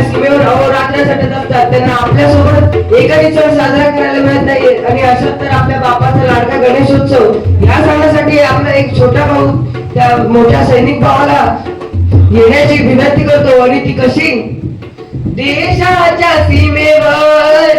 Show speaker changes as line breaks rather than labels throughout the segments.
या सीमेवर अहोरात्र सटत असतात त्यांना आपल्यासोबत एकही सण साजरा करायला मिळत नाहीये. आणि असं तर आपल्या बापाचा लाडका गणेशोत्सव ह्या सणासाठी आपला एक छोटा भाऊ त्या मोठ्या सैनिक भावाला येण्याची विनंती करतो. आणि ती कशी? देशाच्या सीमेवर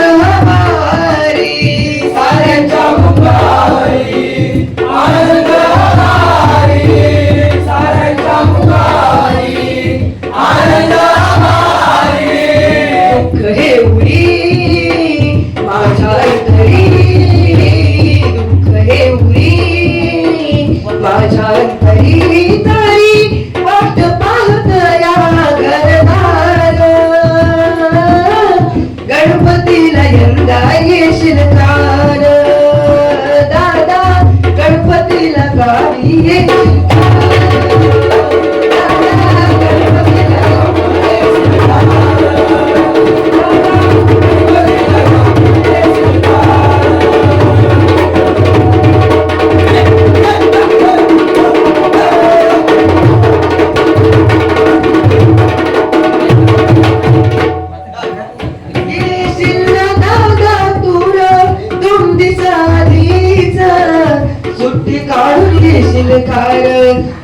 माझ्या घरी तरी वाट पाहत या घरदार गणपतीला यंदा येशील दादा गणपतीला गावी येशील.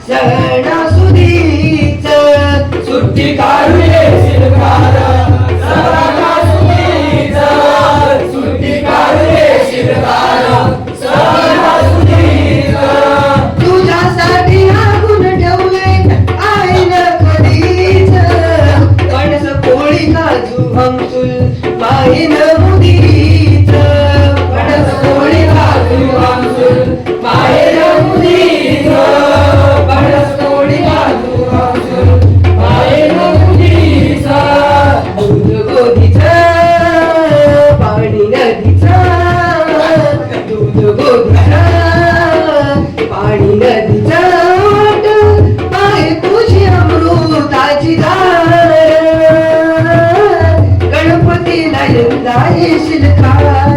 ശരണ dá este de trás.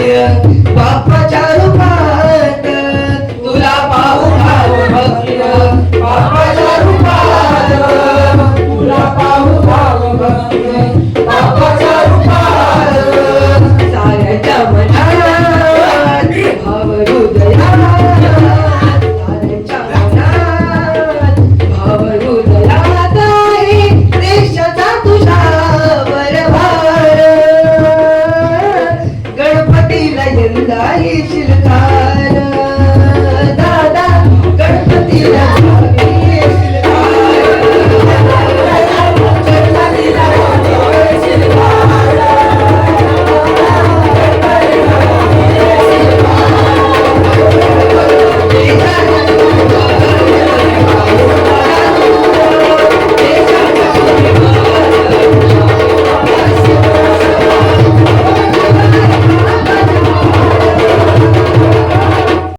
बापाच्या रूप शिलकाई शिलकाई